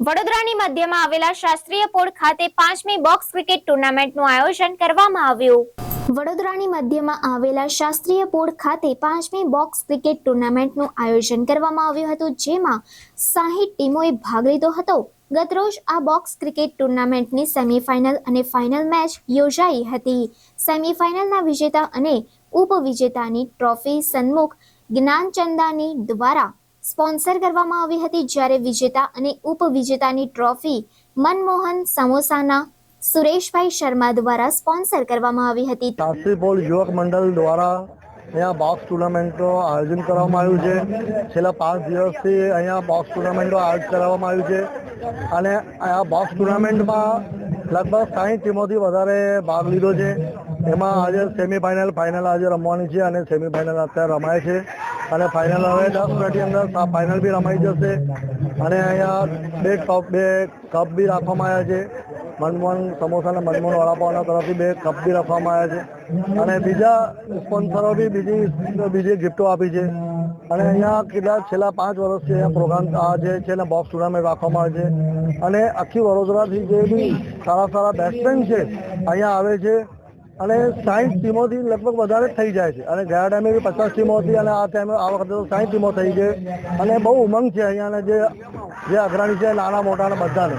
વડોદરાની મધ્યમાં આવેલા શાસ્ત્રીય પોળ ખાતે પાંચમી બોક્સ ક્રિકેટ ટુર્નામેન્ટનું આયોજન કરવામાં આવ્યું. વડોદરાની મધ્યમાં આવેલા શાસ્ત્રીય પોળ ખાતે પાંચમી બોક્સ ક્રિકેટ ટુર્નામેન્ટનું આયોજન કરવામાં આવ્યું હતું, જેમાં સાહીઠ ટીમોએ ભાગ લીધો હતો. ગતરોજ આ બોક્સ ક્રિકેટ ટુર્નામેન્ટની સેમીફાઇનલ અને ફાઇનલ મેચ યોજાઈ હતી. સેમીફાઇનલના વિજેતા અને ઉપવિજેતાની ટ્રોફી સન્મુખ જ્ઞાનચંદાની દ્વારા સ્પોન્સર કરવામાં આવી હતી જ્યારે વિજેતા અને ઉપવિજેતાની ટ્રોફી મનમોહન સમોસાના સુરેશભાઈ શર્મા દ્વારા સ્પોન્સર કરવામાં આવી હતી. શાસ્ત્રી યુવક મંડળ દ્વારા અહીંયા બોક્સ ટુર્નામેન્ટનું આયોજન કરવામાં આવ્યું છે. છેલ્લા પાંચ દિવસથી અહીંયા બોક્સ ટુર્નામેન્ટનું આયોજન કરવામાં આવ્યું છે. અને આ બોક્સ ટુર્નામેન્ટમાં લગભગ સાઠ ટીમોથી વધારે ભાગ લીધો છે. એમાં આજે સેમીફાઇનલ ફાઇનલ આજે રમવાની છે અને સેમીફાઇનલ અત્યારે રમાય છે. અને ફાઇનલ હવે દસ મિનિટની અંદર ફાઇનલ બી રમાઈ જશે. અને અહીંયા બે કપ બે કપ બી રાખવામાં આવ્યા છે. મનમોહન, સમોસા અને મનમોહન વડાપાવના તરફથી બે કપ બી રાખવામાં આવ્યા છે. અને બીજા સ્પોન્સરો બી બીજી બીજી ગિફ્ટો આપી છે. અને અહીંયા કેટલા છેલ્લા પાંચ વર્ષથી અહીંયા પ્રોગ્રામ આ જે છે ને બોક્સ ટુર્નામેન્ટ રાખવામાં આવે છે. અને આખી વડોદરાથી જે બી સારા સારા બેટ્સમેન છે, અહીંયા આવે છે. અને સાઠ ટીમોથી લગભગ વધારે થઈ જાય છે. અને ગયા ટાઈમે બી પચાસ ટીમો હતી અને આ ટાઈમે આ વખતે તો સાઈઠ ટીમો થઈ છે. અને બહુ ઉમંગ છે અહીંયાના જે જે અગ્રણી છે નાના મોટા બધાને.